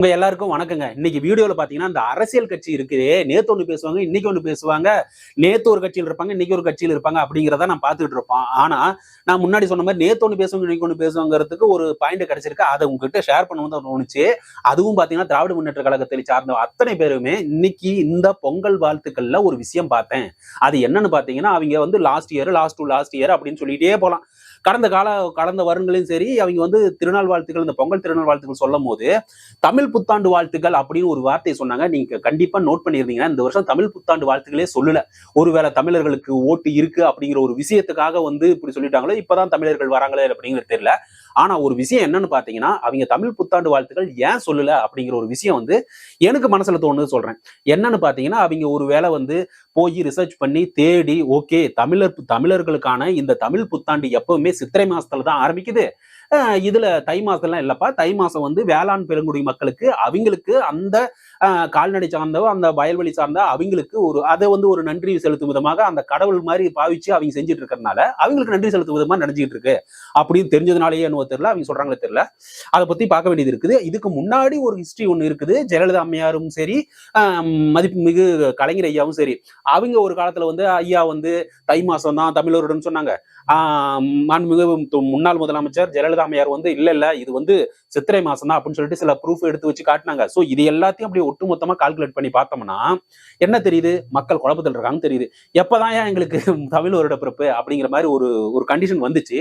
உங்க எல்லாருக்கும் வணக்கங்க. இன்னைக்கு வீடியோல பாத்தீங்கன்னா இந்த அரசியல் கட்சி இருக்குது. நேத்து ஒண்ணு பேசுவாங்க இன்னைக்கு ஒண்ணு பேசுவாங்க. நேத்து ஒரு கட்சியில் இருப்பாங்க இன்னைக்கு ஒரு கட்சியில் இருப்பாங்க அப்படிங்கிறத நான் பார்த்துட்டு இருப்போம். ஆனா நான் முன்னாடி சொன்ன மாதிரி நேத்து ஒண்ணு பேசுவாங்க இன்னைக்கு ஒண்ணு பேசுவாங்கிறதுக்கு ஒரு பாயிண்ட் கிடைச்சிருக்கு. அதை உங்ககிட்ட ஷேர் பண்ணணும் தான் தோணுச்சு. அதுவும் பாத்தீங்கன்னா திராவிட முன்னேற்ற கழகத்தை சார்ந்த அத்தனை பேருமே இன்னைக்கு இந்த பொங்கல் வாழ்த்துக்கள்ல ஒரு விஷயம் பார்த்தேன். அது என்னன்னு பாத்தீங்கன்னா அவங்க வந்து last year last to last year அப்படின்னு சொல்லிட்டே போலாம். கடந்த கால கடந்த வருடங்களையும் சரி அவங்க வந்து திருநாள் வாழ்த்துக்கள் இந்த பொங்கல் திருநாள் வாழ்த்துக்கள் சொல்லும் போது தமிழ் புத்தாண்டு வாழ்த்துக்கள் அப்படின்னு ஒரு வார்த்தையை சொன்னாங்க. நீங்க கண்டிப்பா நோட் பண்ணியிருந்தீங்கன்னா இந்த வருஷம் தமிழ் புத்தாண்டு வாழ்த்துக்களே சொல்லல. ஒருவேளை தமிழர்களுக்கு ஓட்டு இருக்கு அப்படிங்கிற ஒரு விஷயத்துக்காக வந்து இப்படி சொல்லிட்டாங்களோ இப்பதான் தமிழர்கள் வராங்களே அப்படிங்கிறது தெரியல. ஆனா ஒரு விஷயம் என்னன்னு பாத்தீங்கன்னா அவங்க தமிழ் புத்தாண்டு வாழ்த்துக்கள் ஏன் சொல்லல அப்படிங்கிற ஒரு விஷயம் வந்து எனக்கு மனசுல தோணுது சொல்றேன். என்னன்னு பாத்தீங்கன்னா அவங்க ஒரு வேளை வந்து போய் ரிசர்ச் பண்ணி தேடி ஓகே தமிழர் தமிழர்களுக்கான இந்த தமிழ் புத்தாண்டு எப்பவுமே சித்திரை மாசத்துல தான் ஆரம்பிக்குது. இதில் இதுல தை மாசம்லாம் இல்லப்பா. தை மாசம் வந்து வேளாண் பெருங்குடி மக்களுக்கு அவங்களுக்கு அந்த கால்நடை சார்ந்த அந்த வயல்வெளி சார்ந்த அவங்களுக்கு ஒரு அதை வந்து ஒரு நன்றி செலுத்தும் விதமாக அந்த கடவுள் மாதிரி பாவிச்சு அவங்க செஞ்சுட்டு இருக்கிறதுனால அவங்களுக்கு நன்றி செலுத்தும் விதமா நினைச்சிட்டு இருக்கு. அப்படின்னு தெரிஞ்சதுனாலேயே என்னவோ தெரியல அவங்க சொல்றாங்களே தெரியல. அதை பத்தி பார்க்க வேண்டியது இருக்குது. இதுக்கு முன்னாடி ஒரு ஹிஸ்டரி ஒன்று இருக்குது. ஜெயலலிதா அம்மையாரும் சரி ஆஹ், மதிப்புமிகு கலைஞர் ஐயாவும் சரி. அவங்க ஒரு காலத்துல வந்து ஐயா வந்து தை மாசம் தான் தமிழருடன் சொன்னாங்க. ஆஹ், மாண்புமிகு முன்னாள் முதலமைச்சர் ஜெயலலிதா அம்மையார் வந்து இல்ல இல்ல இது வந்து சித்திரை மாசம் தான் அப்படின்னு சொல்லிட்டு சில ப்ரூஃப் எடுத்து வச்சு காட்டினாங்க. சோ இது எல்லாத்தையும் அப்படியே ஒட்டுமொத்தமா கால்குலேட் பண்ணி பார்த்தோம்னா என்ன தெரியுது? மக்கள் குழப்பத்தில் இருக்காங்கன்னு தெரியுது. எப்பதான் எங்களுக்கு தமிழ் வருட பிறப்பு அப்படிங்கிற மாதிரி ஒரு ஒரு கண்டிஷன் வந்துச்சு.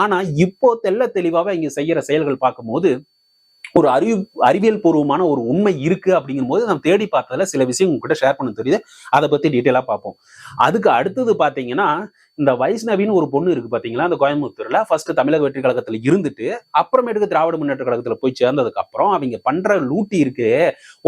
ஆனா இப்போ தெல்ல தெளிவாக இங்க செய்யற செயல்கள் பார்க்கும்போது ஒரு அறிவு அறிவியல் பூர்வமான ஒரு உண்மை இருக்கு அப்படிங்கும் போது நம்ம தேடி பார்த்ததுல சில விஷயம் உங்ககிட்ட ஷேர் பண்ண தெரியுது. அதை பத்தி டீட்டெயிலா பார்ப்போம். அதுக்கு அடுத்தது பாத்தீங்கன்னா இந்த வைஷ்ணவின்னு ஒரு பொண்ணு இருக்கு பாத்தீங்களா அந்த கோயம்புத்தூர்ல. ஃபர்ஸ்ட் தமிழக வெற்றி கழகத்துல இருந்துட்டு அப்புறமேட்டுக்கு திராவிட முன்னேற்ற கழகத்துல போய் சேர்ந்ததுக்கு அப்புறம் அவங்க பண்ற லூட்டி இருக்கு.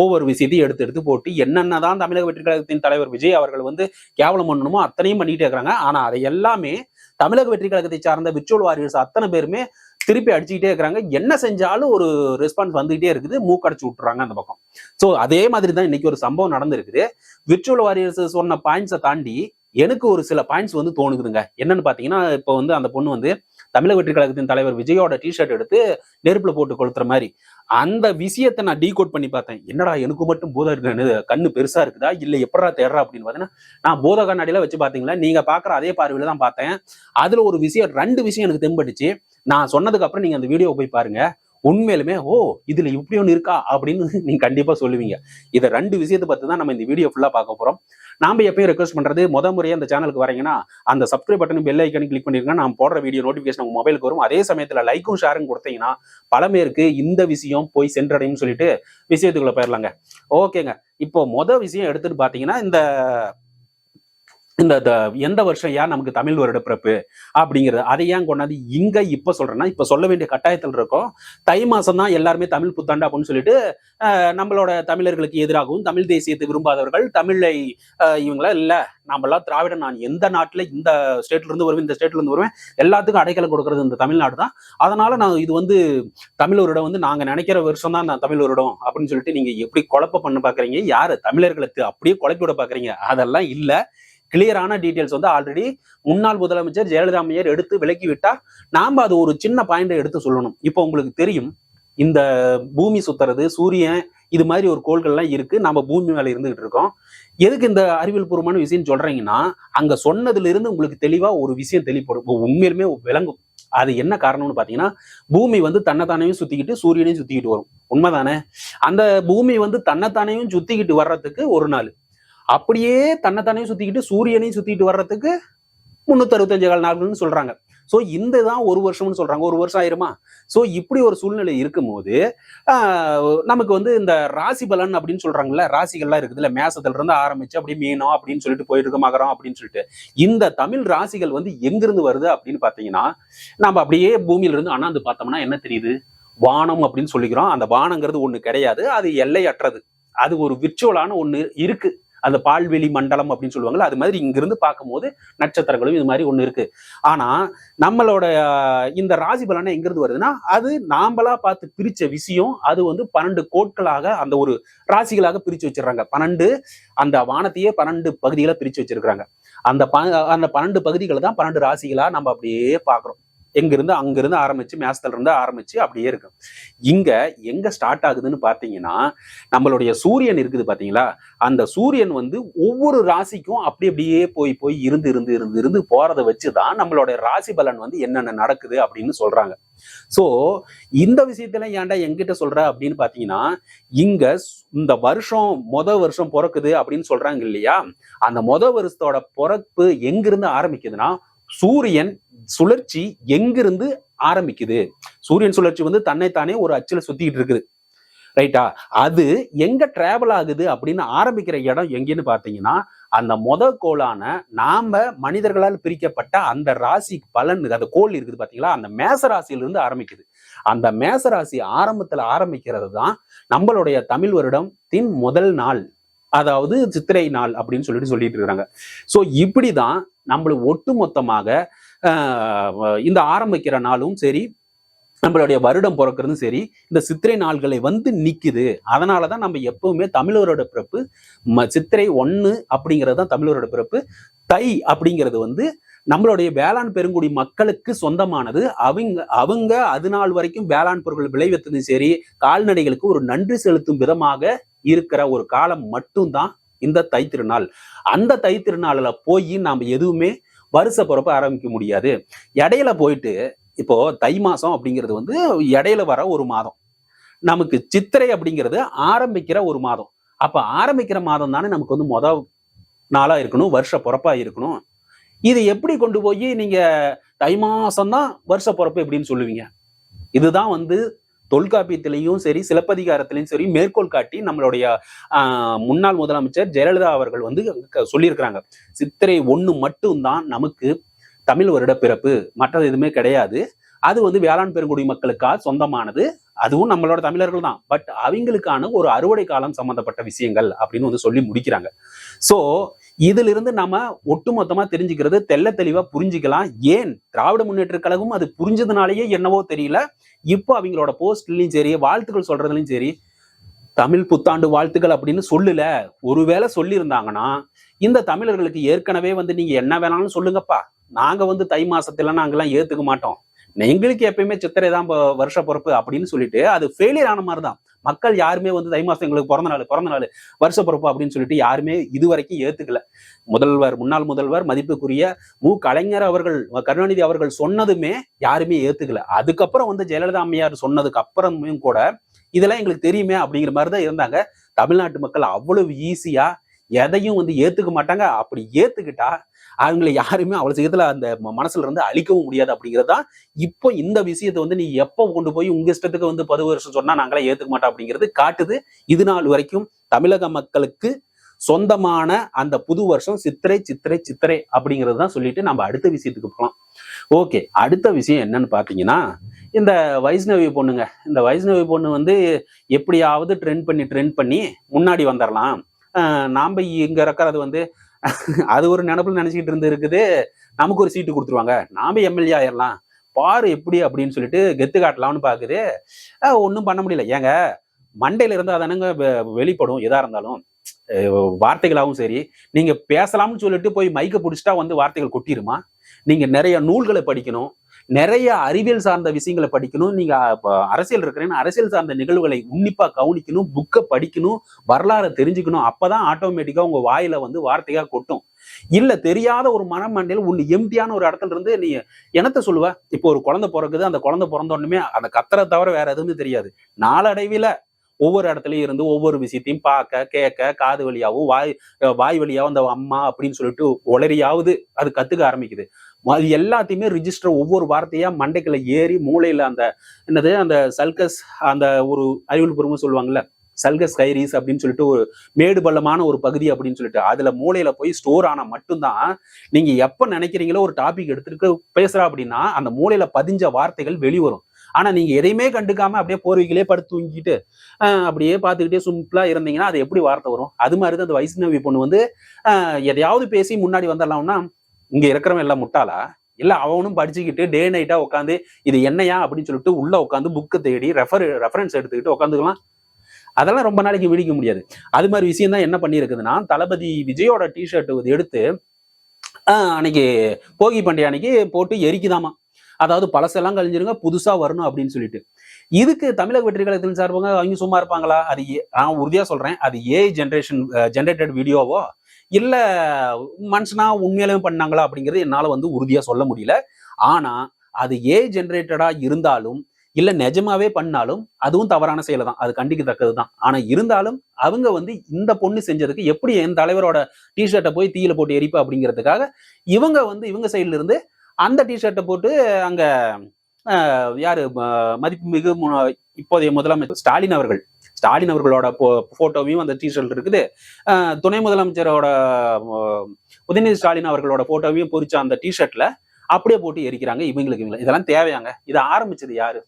ஒவ்வொரு விஷயத்தையும் எடுத்து எடுத்து போட்டு என்னென்னதான் தமிழக வெற்றி கழகத்தின் தலைவர் விஜய் அவர்கள் வந்து கேவலம் பண்ணணுமோ அத்தனையும் பண்ணிட்டே இருக்கிறாங்க. ஆனா அதை எல்லாமே தமிழக வெற்றி கழகத்தை சார்ந்த விர்ச்சுவல் வாரியர்ஸ் அத்தனை பேருமே திருப்பி அடிச்சுக்கிட்டே இருக்கிறாங்க. என்ன செஞ்சாலும் ஒரு ரெஸ்பான்ஸ் வந்துகிட்டே இருக்குது. மூக்கடைச்சு விட்டுறாங்க அந்த பக்கம். ஸோ அதே மாதிரி தான் இன்னைக்கு ஒரு சம்பவம் நடந்திருக்குது. விர்ச்சுவல் வாரியர்ஸ் சொன்ன பாயிண்ட்ஸை தாண்டி எனக்கு ஒரு சில பாயிண்ட்ஸ் வந்து தோணுதுங்க. என்னன்னு பாத்தீங்கன்னா இப்போ வந்து அந்த பொண்ணு வந்து தமிழக வெற்றி கழகத்தின் தலைவர் விஜயோட டிஷர்ட் எடுத்து நெருப்புல போட்டு கொளுத்துற மாதிரி. அந்த விஷயத்தை நான் டீகோட் பண்ணி பார்த்தேன். என்னடா எனக்கு மட்டும் போத கண்ணு பெருசா இருக்குதா? இல்ல எப்படா தேடுறா அப்படின்னு பாத்தீங்கன்னா நான் போத கண்ணாடியில வச்சு பாத்தீங்களா நீங்க பாக்குற அதே பார்வையில தான் பார்த்தேன். அதுல ஒரு விஷயம் ரெண்டு விஷயம் எனக்கு தென்பட்டுச்சு நான் சொன்னதுக்கு அப்புறம் நீங்க அந்த வீடியோ போய் பாருங்க. உண்மையிலுமே ஓ இதுல இப்படி ஒண்ணு இருக்கா? அப்படின்னு நீங்க கண்டிப்பா சொல்லுவீங்க. இதை ரெண்டு விஷயத்தை பார்த்து தான் நம்ம இந்த வீடியோ ஃபுல்லா பார்க்க போறோம். நாம எப்பயும் ரெக்வஸ்ட் பண்றது முத முறையே அந்த சேனலுக்கு வரீங்கன்னா அந்த சப்ஸ்கிரைப் பட்டன் பெல் ஐக்கனும் கிளிக் பண்ணிருங்க. நான் போடுற வீடியோ நோட்டிபிகேஷன் உங்க மொபைலுக்கு வரும். அதே சமயத்துல லைக்கும் ஷேரும் கொடுத்தீங்கன்னா பல பேருக்கு இந்த விஷயம் போய் சென்றடையும் சொல்லிட்டு விஷயத்துக்குள்ள போயிடலாங்க ஓகேங்க. இப்போ முத விஷயம் எடுத்துட்டு பாத்தீங்கன்னா இந்த இந்த எந்த வருஷம் ஏன் நமக்கு தமிழ் வருட பிறப்பு அப்படிங்கிறது அதை ஏன் கொண்டாந்து இங்க இப்ப சொல்றேன்னா இப்ப சொல்ல வேண்டிய கட்டாயத்தில் இருக்கோம். தை மாசம் தான் எல்லாருமே தமிழ் புத்தாண்டு அப்படின்னு சொல்லிட்டு நம்மளோட தமிழர்களுக்கு எதிராகவும் தமிழ் தேசியத்தை விரும்பாதவர்கள் தமிழை இவங்களா இல்ல நாமெல்லாம் திராவிட நான் எந்த நாட்டுல இந்த ஸ்டேட்ல இருந்து வருவேன் இந்த ஸ்டேட்ல இருந்து வருவேன் எல்லாத்துக்கும் அடைக்கலம் கொடுக்கறது இந்த தமிழ்நாடு தான். அதனால நான் இது வந்து தமிழ் வருடம் வந்து நாங்க நினைக்கிற வருஷம் தான் நான் தமிழ் வருடம் அப்படின்னு சொல்லிட்டு நீங்க எப்படி குழப்ப பண்ண பாக்குறீங்க யாரு தமிழர்களுக்கு அப்படியே குழப்பி விட பாக்குறீங்க அதெல்லாம் இல்லை. கிளியரான டீட்டெயில்ஸ் வந்து ஆல்ரெடி முன்னாள் முதலமைச்சர் ஜெயலலிதா அம்மையார் எடுத்து விலக்கிவிட்டா நாம் அது ஒரு சின்ன பாயிண்டை எடுத்து சொல்லணும். இப்போ உங்களுக்கு தெரியும் இந்த பூமி சுத்துறது சூரியன் இது மாதிரி ஒரு கோள்கள்லாம் இருக்கு. நம்ம பூமி மேல இருந்துகிட்டு இருக்கோம். எதுக்கு இந்த அறிவியல் பூர்வமான விஷயம் சொல்றீங்கன்னா அங்க சொன்னதுல இருந்து உங்களுக்கு தெளிவா ஒரு விஷயம் தெளிப்படும். உண்மையிலுமே விளங்கும். அது என்ன காரணம்னு பாத்தீங்கன்னா பூமி வந்து தன்னைத்தானையும் சுத்திக்கிட்டு சூரியனையும் சுத்திக்கிட்டு வரும். உண்மைதானே? அந்த பூமி வந்து தன்னைத்தானையும் சுத்திக்கிட்டு வர்றதுக்கு ஒரு நாள். அப்படியே தன்னைத்தானையும் சுத்திக்கிட்டு சூரியனையும் சுத்திட்டு வர்றதுக்கு முன்னூத்தி அறுபத்தஞ்சு கால நாட்கள்னு சொல்றாங்க. ஸோ இந்த தான் ஒரு வருஷம்னு சொல்றாங்க. ஒரு வருஷம் ஆயிருமா? ஸோ இப்படி ஒரு சூழ்நிலை இருக்கும்போது நமக்கு வந்து இந்த ராசி பலன் அப்படின்னு சொல்றாங்கல்ல ராசிகள்லாம் இருக்குதுல்ல மேசத்துல இருந்து ஆரம்பிச்சு அப்படியே மீனம் அப்படின்னு சொல்லிட்டு போயிட்டு இருக்கு மகரம் அப்படின்னு சொல்லிட்டு. இந்த தமிழ் ராசிகள் வந்து எங்கிருந்து வருது அப்படின்னு பாத்தீங்கன்னா நம்ம அப்படியே பூமியில இருந்து அண்ணாந்து பார்த்தோம்னா என்ன தெரியுது? வானம் அப்படின்னு சொல்லிக்கிறோம். அந்த வானங்கிறது ஒண்ணு கிடையாது. அது எல்லையற்றது. அது ஒரு விர்ச்சுவலான ஒண்ணு இருக்கு. அந்த பால்வெளி மண்டலம் அப்படின்னு சொல்லுவாங்கல்ல அது மாதிரி இங்கிருந்து பார்க்கும்போது நட்சத்திரங்களும் இது மாதிரி ஒன்று இருக்கு. ஆனா நம்மளோட இந்த ராசி பலனை எங்கிருந்து வருதுன்னா அது நாம்பளா பார்த்து பிரிச்ச விஷயம் அது வந்து பன்னெண்டு கோட்களாக அந்த ஒரு ராசிகளாக பிரிச்சு வச்சிடுறாங்க. பன்னெண்டு அந்த வானத்தையே பன்னெண்டு பகுதிகளை பிரிச்சு வச்சிருக்கிறாங்க. அந்த ப அந்த பன்னெண்டு பகுதிகளை தான் பன்னெண்டு ராசிகளா நம்ம அப்படியே பார்க்குறோம். எங்கிருந்து அங்கிருந்து ஆரம்பிச்சு மேசத்துல இருந்து ஆரம்பிச்சு அப்படியே இருக்கும். இங்க எங்க ஸ்டார்ட் ஆகுதுன்னு பாத்தீங்கன்னா நம்மளுடைய சூரியன் இருக்குது பாத்தீங்களா அந்த சூரியன் வந்து ஒவ்வொரு ராசிக்கும் அப்படி அப்படியே போய் போய் இருந்து இருந்து இருந்து இருந்து போறதை வச்சுதான் நம்மளுடைய ராசி பலன் வந்து என்னென்ன நடக்குது அப்படின்னு சொல்றாங்க. சோ இந்த விஷயத்துல ஏன்டா எங்கிட்ட சொல்ற அப்படின்னு பாத்தீங்கன்னா இங்க இந்த வருஷம் மொத வருஷம் பிறக்குது அப்படின்னு சொல்றாங்க இல்லையா? அந்த மொத வருஷத்தோட பிறப்பு எங்கிருந்து ஆரம்பிக்குதுன்னா சூரியன் சுழற்சி எங்கிருந்து ஆரம்பிக்குது? சூரியன் சுழற்சி வந்து தன்னைத்தானே ஒரு அச்சில் சுத்திக்கிட்டு இருக்குது. ரைட்டா அது எங்க டிராவல் ஆகுது அப்படின்னு ஆரம்பிக்கிற இடம் எங்கேன்னு பார்த்தீங்கன்னா அந்த மொத கோளான நாம மனிதர்களால் பிரிக்கப்பட்ட அந்த ராசி பலன் அந்த கோள் இருக்குது பாத்தீங்களா அந்த மேச ராசியிலிருந்து ஆரம்பிக்குது. அந்த மேச ராசி ஆரம்பத்துல ஆரம்பிக்கிறது தான் நம்மளுடைய தமிழ் வருடம் தின் முதல் நாள். அதாவது சித்திரை நாள் அப்படின்னு சொல்லிட்டு சொல்லிட்டு இருக்கிறாங்க. ஸோ இப்படிதான் நம்மளுக்கு ஒட்டு மொத்தமாக இந்த ஆரம்பிக்கிற நாளும் சரி நம்மளுடைய வருடம் பிறக்கிறதும் சரி இந்த சித்திரை நாள்களை வந்து நிற்குது அதனால தான் நம்ம எப்பவுமே தமிழரோட பிறப்பு ம- சித்திரை ஒன்று அப்படிங்கிறது தான் தமிழரோட பிறப்பு. தை அப்படிங்கிறது வந்து நம்மளுடைய வேளாண் பெருங்குடி மக்களுக்கு சொந்தமானது. அவங்க அவங்க அது நாள் வரைக்கும் வேளாண் பொருட்கள் விளைவித்ததும் சரி கால்நடைகளுக்கு ஒரு நன்றி செலுத்தும் விதமாக இருக்கிற ஒரு காலம் மட்டும்தான் இந்த தை திருநாள். அந்த தை திருநாளில் போய் நாம் எதுவுமே வருஷ பிறப்ப ஆரம்பிக்க முடியாது. இடையில போயிட்டு இப்போ தை மாசம் அப்படிங்கிறது வந்து இடையில வர ஒரு மாதம். நமக்கு சித்திரை அப்படிங்கிறது ஆரம்பிக்கிற ஒரு மாதம். அப்ப ஆரம்பிக்கிற மாதம் தானே நமக்கு வந்து முத நாளா இருக்கணும் வருஷ பிறப்பா இருக்கணும். இது எப்படி கொண்டு போய் நீங்க தை மாதம் தான் வருஷ பிறப்பு எப்படின்னு சொல்லுவீங்க? இதுதான் வந்து தொல்காப்பியத்திலையும் சரி சிலப்பதிகாரத்திலையும் சரி மேற்கோள் காட்டி நம்மளுடைய ஆஹ், முன்னாள் முதலமைச்சர் ஜெயலலிதா அவர்கள் வந்து சொல்லியிருக்கிறாங்க. சித்திரை ஒண்ணு மட்டும்தான் நமக்கு தமிழ் வருட பிறப்பு. மற்றது எதுவுமே கிடையாது. அது வந்து வேளாண் பெருங்குடி மக்களுக்காக சொந்தமானது. அதுவும் நம்மளோட தமிழர்கள் தான். பட் அவங்களுக்கான ஒரு அறுவடை காலம் சம்பந்தப்பட்ட விஷயங்கள் அப்படின்னு வந்து சொல்லி முடிக்கிறாங்க. ஸோ இதிலிருந்து நம்ம ஒட்டுமொத்தமா தெரிஞ்சுக்கிறது தெள்ள தெளிவா புரிஞ்சுக்கலாம். ஏன் திராவிட முன்னேற்ற கழகம் அது புரிஞ்சதுனாலேயே என்னவோ தெரியல. இப்போ அவங்களோட போஸ்ட்லயும் சரி வாழ்த்துக்கள் சொல்றதுலயும் சரி தமிழ் புத்தாண்டு வாழ்த்துக்கள் அப்படின்னு சொல்லல. ஒருவேளை சொல்லியிருந்தாங்கன்னா இந்த தமிழர்களுக்கு ஏற்கனவே வந்து நீங்க என்ன வேணாலும் சொல்லுங்கப்பா. நாங்க வந்து தை மாசத்துல நாங்கெல்லாம் ஏத்துக்க மாட்டோம். எங்களுக்கு எப்பயுமே சித்திரை தான் வருஷ பிறப்பு அப்படின்னு சொல்லிட்டு அது ஃபெயிலியர் ஆன மாதிரி தான் மக்கள் யாருமே வந்து தை மாசம் எங்களுக்கு பிறந்த நாள் பிறந்த நாள் வருஷ பிறப்பு அப்படின்னு சொல்லிட்டு யாருமே இது வரைக்கும் ஏத்துக்கல. முதல்வர் முன்னாள் முதல்வர் மதிப்புக்குரிய மு. கலைஞர் அவர்கள் கருணாநிதி அவர்கள் சொன்னதுமே யாருமே ஏத்துக்கல. அதுக்கப்புறம் வந்து ஜெயலலிதா அம்மையார் சொன்னதுக்கு அப்புறமும் கூட இதெல்லாம் எங்களுக்கு தெரியுமே அப்படிங்கிற மாதிரி தான் இருந்தாங்க. தமிழ்நாட்டு மக்கள் அவ்வளவு ஈஸியா எதையும் வந்து ஏத்துக்க மாட்டாங்க. அப்படி ஏத்துக்கிட்டா அவங்களை யாருமே அவ்வளவு சீக்கிரத்துல அந்த மனசுல இருந்து அழிக்கவும் முடியாது அப்படிங்கிறது தான் இப்போ இந்த விஷயத்தை வந்து நீ எப்போ கொண்டு போய் உங்க இஷ்டத்துக்கு வந்து பது வருஷம் சொன்னா நாங்களே ஏத்துக்க மாட்டோம் அப்படிங்கிறது காட்டுது. இது நாள் வரைக்கும் தமிழக மக்களுக்கு சொந்தமான அந்த புது வருஷம் சித்திரை சித்திரை சித்திரை அப்படிங்கிறது தான் சொல்லிட்டு நம்ம அடுத்த விஷயத்துக்கு போகலாம் ஓகே அடுத்த விஷயம் என்னன்னு பார்த்தீங்கன்னா இந்த வைஷ்ணவி பொண்ணுங்க இந்த வைஷ்ணவி பொண்ணு வந்து எப்படியாவது ட்ரெண்ட் பண்ணி ட்ரெண்ட் பண்ணி முன்னாடி வந்துடலாம் நாம் இங்கே இங்க இருக்கிறது வந்து அது ஒரு நினப்புல நினைச்சிட்டு இருந்து இருக்குது நமக்கு ஒரு சீட்டு கொடுத்துருவாங்க. நாம எம்எல்ஏ ஆயிடலாம் பாரு எப்படி அப்படின்னு சொல்லிட்டு கெத்து காட்டலாம்னு பாக்குது. ஒன்றும் பண்ண முடியல. ஏங்க மண்டையில இருந்தா தானங்க வெ- வெளிப்படும் எதா இருந்தாலும். வார்த்தைகளாகவும் சரி. நீங்க பேசலாம்னு சொல்லிட்டு போய் மைக்க பிடிச்சிட்டா வந்து வார்த்தைகள் கொட்டிருமா? நீங்க நிறைய நூல்களை படிக்கணும். நிறைய அறிவியல் சார்ந்த விஷயங்களை படிக்கணும். நீங்க அரசியல் இருக்கிறேன்னு அரசியல் சார்ந்த நிகழ்வுகளை உன்னிப்பா கவனிக்கணும் புக்கை படிக்கணும் வரலாறை தெரிஞ்சுக்கணும். அப்பதான் ஆட்டோமேட்டிக்கா உங்க வாயில வந்து வார்த்தையா கொட்டும். இல்ல தெரியாத ஒரு மனமண்டையில் ஒண்ணு எம்டியான ஒரு இடத்துல இருந்து நீ என்னத்த சொல்லுவ? இப்போ ஒரு குழந்தை பிறக்குது அந்த குழந்தை பிறந்த உடனே அந்த கத்தரை தவிர வேற எதுவுமே தெரியாது. நாளடைவில ஒவ்வொரு இடத்துலயும் இருந்து ஒவ்வொரு விஷயத்தையும் பார்க்க கேட்க காது வழியாவும் வாய் வாய் வழியாவும் அந்த அம்மா அப்படின்னு சொல்லிட்டு ஒளரியாவது அது கத்துக்க ஆரம்பிக்குது. அது எல்லாத்தையுமே ரிஜிஸ்டர் ஒவ்வொரு வார்த்தையா மண்டைக்குள்ள ஏறி மூளையில அந்த என்னது அந்த சல்கஸ் அந்த ஒரு அறிவியல் பூர்வமா சொல்லுவாங்கல்ல சல்கஸ் கைரீஸ் அப்படின்னு சொல்லிட்டு ஒரு மேடு பள்ளமான ஒரு பகுதி அப்படின்னு சொல்லிட்டு அதுல மூளையில போய் ஸ்டோர் ஆனா மட்டும்தான் நீங்க எப்ப நினைக்கிறீங்களோ ஒரு டாபிக் எடுத்துட்டு பேசுறா அப்படின்னா அந்த மூளையில பதிஞ்ச வார்த்தைகள் வெளிவரும். ஆனா நீங்க எதையுமே கண்டுக்காம அப்படியே போர்வைகளே படுத்து தூங்கிட்டு அப்படியே பார்த்துக்கிட்டே சிம்பிளா இருந்தீங்கன்னா அது எப்படி வார்த்தை வரும்? அது மாதிரி தான் அந்த வைஷ்ணவி பொண்ணு வந்து எதையாவது பேசி முன்னாடி வந்துடலாம்னா இங்க இருக்கிறவன் எல்லாம் முட்டாளா? இல்ல அவனும் படிச்சுக்கிட்டு டே நைட்டா உட்காந்து இது என்னையா அப்படின்னு சொல்லிட்டு உள்ள உட்காந்து புக்கு தேடி ரெஃபர் ரெஃபரன்ஸ் எடுத்துக்கிட்டு உட்காந்துக்கலாம் அதெல்லாம் ரொம்ப நாளைக்கு விடிக்க முடியாது. அது மாதிரி விஷயம் தான் என்ன பண்ணியிருக்குதுன்னா தளபதி விஜயோட டிஷர்ட் எடுத்து அன்னைக்கு போகி பண்டிகை அன்னைக்கு போட்டு எரிக்குதாமா? அதாவது பழசெல்லாம் கழிஞ்சிருங்க புதுசா வரணும் அப்படின்னு சொல்லிட்டு. இதுக்கு தமிழக வெற்றி கழகத்தின் சார்பாக அவங்க சும்மா இருப்பாங்களா? அது நான் உறுதியா சொல்றேன் அது ஏ ஜென்ரேஷன் ஜென்ரேட்டட் வீடியோவோ இல்லை மனுஷனா உண்மையிலுமே பண்ணாங்களா அப்படிங்கிறது என்னால் வந்து உறுதியாக சொல்ல முடியல. ஆனால் அது ஏ ஜென்ரேட்டடாக இருந்தாலும் இல்லை நிஜமாவே பண்ணாலும் அதுவும் தவறான செயல் தான் அது கண்டிக்கத்தக்கது தான் ஆனால் இருந்தாலும் அவங்க வந்து இந்த பொண்ணு செஞ்சதுக்கு எப்படி என் தலைவரோட டிஷர்ட்டை போய் தீயில போட்டு எரிப்பு அப்படிங்கிறதுக்காக இவங்க வந்து இவங்க சைடுல இருந்து அந்த டிஷர்ட்டை போட்டு அங்கே யாரு ம- மதிப்புமிகு இப்போதைய முதலமைச்சர் ஸ்டாலின் அவர்கள் ஸ்டாலின் அவர்களோட போட்டோவையும் அந்த டிஷர்ட் இருக்குது. துணை முதலமைச்சரோட உதயநிதி ஸ்டாலின் அவர்களோட போட்டோவையும் பொறிச்ச அந்த டிஷர்ட்ல அப்படியே போட்டு எரிக்கிறாங்க இவங்களுக்கு இவங்களை இதெல்லாம் தேவையாங்க. இதை ஆரம்பிச்சது யாரு?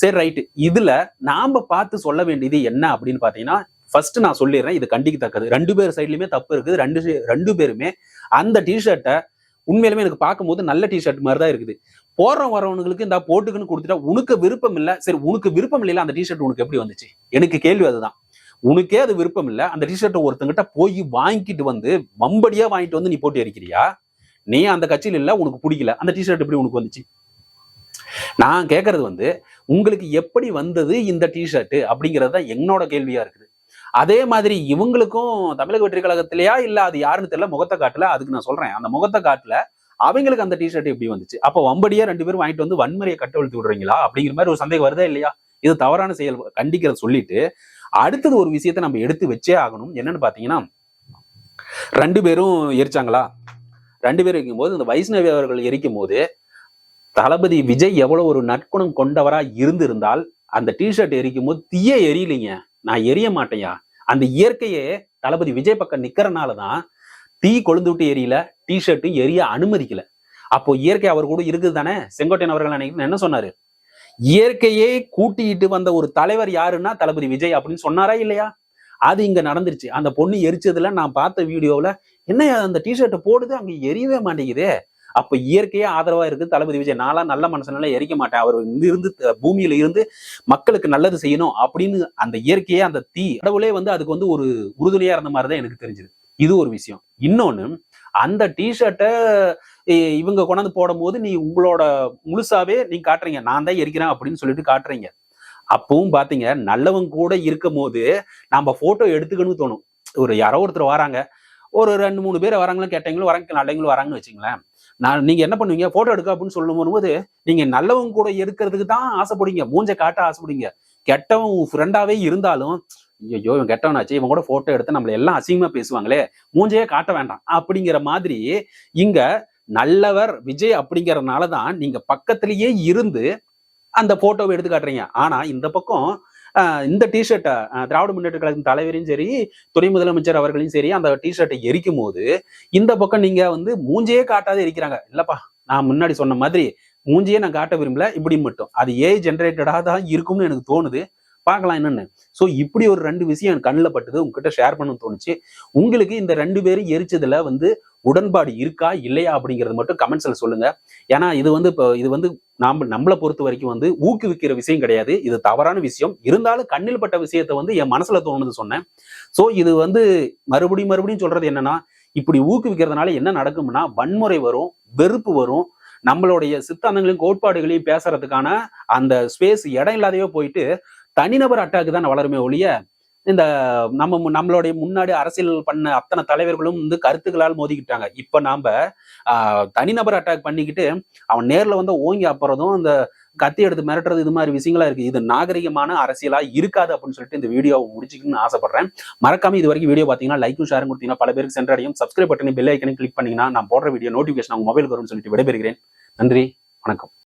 சரி ரைட்டு இதுல நாம பார்த்து சொல்ல வேண்டியது என்ன அப்படின்னு பாத்தீங்கன்னா ஃபர்ஸ்ட் நான் சொல்லிடுறேன் இது கண்டிக்கத்தக்கது. ரெண்டு பேர் சைட்லயுமே தப்பு இருக்குது. ரெண்டு ரெண்டு பேருமே அந்த டிஷர்ட்டை உண்மையிலுமே எனக்கு பார்க்கும்போது நல்ல டிஷர்ட் மாதிரி தான் இருக்குது. போடுற வரவனுங்களுக்கு இந்த போட்டுக்குன்னு கொடுத்துட்டா உனக்கு விருப்பம் இல்லை. சரி உனக்கு விருப்பம் இல்லைல்ல அந்த டிஷர்ட் உனக்கு எப்படி வந்துச்சு? எனக்கு கேள்வி அதுதான். உனக்கே அது விருப்பம் இல்லை. அந்த டிஷர்ட்டை ஒருத்தங்கிட்ட போய் வாங்கிட்டு வந்து வம்படியா வாங்கிட்டு வந்து நீ போட்டு எரிக்கிறியா நீ அந்த கட்சியில் இல்லை உனக்கு பிடிக்கல. அந்த டிஷர்ட் எப்படி உனக்கு வந்துச்சு? நான் கேட்கறது வந்து உங்களுக்கு எப்படி வந்தது இந்த டிஷர்ட் அப்படிங்கிறது தான் என்னோட கேள்வியா இருக்குது. அதே மாதிரி இவங்களுக்கும் தமிழக வெற்றி கழகத்திலேயா இல்ல அது யாருன்னு தெரியல முகத்தை காட்டல. அதுக்கு நான் சொல்றேன். அந்த முகத்தை காட்டல அவங்களுக்கு அந்த டிஷர்ட் எப்படி வந்துச்சு. அப்ப வம்படியா ரெண்டு பேரும் வாங்கிட்டு வந்து வன்முறையை கட்டவிழ்த்து விடுறீங்களா? அப்படிங்கிற மாதிரி ஒரு சந்தேகம் வருதா இல்லையா? இது தவறான செயல் கண்டிக்கிறத சொல்லிட்டு அடுத்தது ஒரு விஷயத்தை நம்ம எடுத்து வச்சே ஆகணும். என்னன்னு பாத்தீங்கன்னா ரெண்டு பேரும் எரிச்சாங்களா? ரெண்டு பேரும் இருக்கும்போது இந்த வைஷ்ணவி அவர்கள் எரிக்கும் போது தளபதி விஜய் எவ்வளவு ஒரு நற்குணம் கொண்டவரா இருந்திருந்தால் அந்த டிஷர்ட் எரிக்கும் போது தீய எரியலைங்க. நான் எரிய மாட்டேயா அந்த இயற்கையே தளபதி விஜய் பக்கம் நிக்கிறனால தான் தீ கொழுந்து விட்டு எரியல டிஷர்ட் எரிய அனுமதிக்கல. அப்போ இயற்கை அவர் கூட இருக்குது தானே? செங்கோட்டையன் அவர்கள் அன்னைக்கு என்ன சொன்னாரு? இயற்கையே கூட்டிட்டு வந்த ஒரு தலைவர் யாருன்னா தளபதி விஜய் அப்படின்னு சொன்னாரா இல்லையா? அது இங்க நடந்துருச்சு. அந்த பொண்ணு எரிச்சதுல நான் பார்த்த வீடியோவில் என்ன அந்த டிஷர்ட்டை போடுது? அங்க எரியவே மாட்டேங்குதே. அப்ப இயற்கையே ஆதரவா இருக்கு தளபதி விஜய். நாளா நல்ல மனசனால எரிக்க மாட்டேன். அவர் இங்க இருந்து பூமியில இருந்து மக்களுக்கு நல்லது செய்யணும் அப்படின்னு அந்த இயற்கையே அந்த தீ கடவுளே வந்து அதுக்கு வந்து ஒரு உறுதுணையா இருந்த மாதிரி தான் எனக்கு தெரிஞ்சது. இது ஒரு விஷயம். இன்னொன்னு அந்த டிஷர்ட்டை இவங்க கொண்டாந்து போடும்போது நீ உங்களோட முழுசாவே நீங்க காட்டுறீங்க. நான் தான் எரிக்கிறேன் அப்படின்னு சொல்லிட்டு காட்டுறீங்க. அப்பவும் பாத்தீங்க நல்லவங்க கூட இருக்கும் போது நம்ம போட்டோ எடுத்துக்கணும்னு தோணும். ஒரு யாரோ ஒருத்தர் வராங்க. ஒரு ரெண்டு மூணு பேர் வராங்களும் கேட்டவங்களும் வராங்க நல்லவங்களும் வராங்கன்னு வச்சுங்களேன் நான் நீங்க என்ன பண்ணுவீங்க? போட்டோ எடுக்க அப்படின்னு சொல்லும் போது நீங்க நல்லவங்க கூட எடுக்கிறதுக்கு தான் ஆசைப்படுங்க மூஞ்ச காட்ட ஆசைப்படுங்க கெட்டவன் ஃப்ரெண்டாவே இருந்தாலும் ஐயோ இவன் கெட்டவனாச்சு இவன் கூட போட்டோ எடுத்து நம்மள எல்லாம் அசிங்கமா பேசுவாங்களே மூஞ்சையே காட்ட வேண்டாம். அப்படிங்கிற மாதிரி இங்க நல்லவர் விஜய் அப்படிங்கறதுனால தான் நீங்க பக்கத்திலேயே இருந்து அந்த போட்டோவை எடுத்து காட்டுறீங்க. ஆனா இந்த பக்கம் இந்த டிஷர்ட்டை திராவிட முன்னேற்ற கழகத்தின் தலைவரையும் சரி துணை முதலமைச்சர் அவர்களையும் சரி அந்த டிஷர்ட்டை எரிக்கும் போது இந்த பக்கம் நீங்க வந்து மூஞ்சையே காட்டாத எரிக்கிறாங்க இல்லப்பா நான் முன்னாடி சொன்ன மாதிரி மூஞ்சியே நான் காட்ட விரும்பல இப்படி மட்டும். அது ஏ ஜென்ரேட்டடாக தான் இருக்கும்னு எனக்கு தோணுது. பார்க்கலாம் என்னென்னு. ஸோ இப்படி ஒரு ரெண்டு விஷயம் எனக்கு கண்ணில் பட்டது. உங்ககிட்ட ஷேர் பண்ண தோணுச்சு. உங்களுக்கு இந்த ரெண்டு பேரும் எரிச்சதுல வந்து உடன்பாடு இருக்கா இல்லையா அப்படிங்கிறது மட்டும் கமெண்ட்ஸ்ல சொல்லுங்க. ஏன்னா இது வந்து இப்போ இது வந்து நாம் நம்மளை பொறுத்த வரைக்கும் வந்து ஊக்குவிக்கிற விஷயம் கிடையாது. இது தவறான விஷயம். இருந்தாலும் கண்ணில் பட்ட விஷயத்தை வந்து என் மனசுல தோணுது சொன்னேன். ஸோ இது வந்து மறுபடியும் மறுபடியும் சொல்றது என்னன்னா இப்படி ஊக்குவிக்கிறதுனால என்ன நடக்கும்னா வன்முறை வரும் வெறுப்பு வரும் நம்மளுடைய சித்தாந்தங்களையும் கோட்பாடுகளையும் பேசுறதுக்கான அந்த ஸ்பேஸ் இடம் இல்லாதையோ போயிட்டு தனிநபர் அட்டாக்கு தான் வளருமே ஒழிய இந்த நம்ம நம்மளுடைய முன்னாடி அரசியல் பண்ண அத்தனை தலைவர்களும் வந்து கருத்துக்களால் மோதிக்கிட்டாங்க. இப்ப நாம தனிநபர் அட்டாக் பண்ணிக்கிட்டு அவன் நேர்ல வந்து ஓங்கி அப்புறதும் இந்த கத்தி எடுத்து மிரட்டுறது இது மாதிரி விஷயங்களா இருக்கு. இது நாகரிகமான அரசியலா இருக்காது அப்படின்னு சொல்லிட்டு இந்த வீடியோவை முடிச்சுக்கணும்னு ஆசைப்படுறேன். மறக்காம இது வரைக்கும் வீடியோ பாத்தீங்கன்னா லைக்கும் ஷேரும் கொடுத்தீங்கன்னா பல பேருக்கு சென்றடையும் சப்ஸ்கிரைப் பட்டனை பெல் ஐக்கனை கிளிக் பண்ணீங்கன்னா நான் போடுற வீடியோ நோட்டிபிகேஷன் உங்க மொபைல் வரும்னு சொல்லிட்டு விடைபெறுகிறேன். நன்றி வணக்கம்.